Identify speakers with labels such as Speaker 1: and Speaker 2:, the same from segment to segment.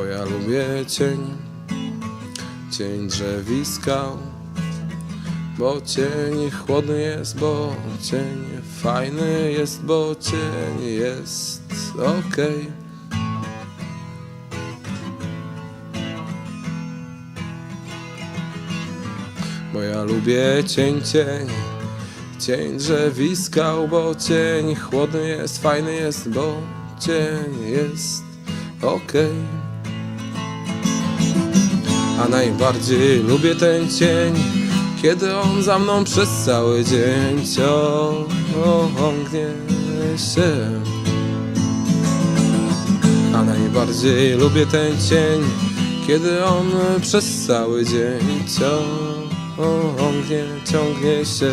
Speaker 1: ja lubię cień, cień drzewiska, bo cień chłodny jest, bo cień fajny jest, bo cień jest okej. Bo ja lubię cień, cień, cień drzewiska, bo cień chłodny jest, fajny jest, bo cień jest okej. A najbardziej lubię ten cień, kiedy on za mną przez cały dzień ciągnie się. A najbardziej lubię ten cień, kiedy on przez cały dzień ciągnie, ciągnie się.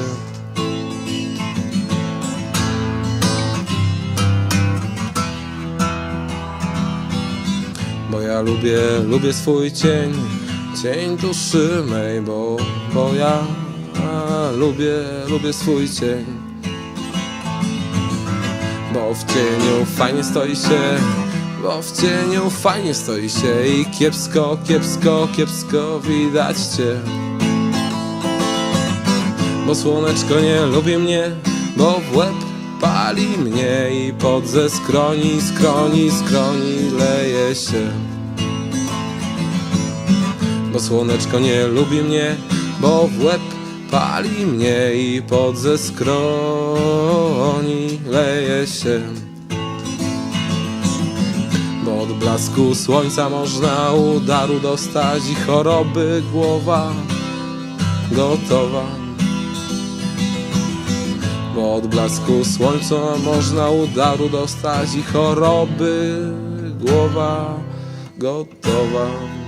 Speaker 1: Bo ja lubię, lubię swój cień, cień duszy mej, bo, bo ja lubię, lubię swój cień. Bo w cieniu fajnie stoi się, bo w cieniu fajnie stoi się i kiepsko, kiepsko, kiepsko widać cię. Bo słoneczko nie lubi mnie, bo w łeb pali mnie i pod ze skroni, skroni, skroni leje się. Bo słoneczko nie lubi mnie, bo w łeb pali mnie i pod ze skroni leje się. Bo od blasku słońca można udaru dostać i choroby głowa gotowa. Bo od blasku słońca można udaru dostać i choroby głowa gotowa.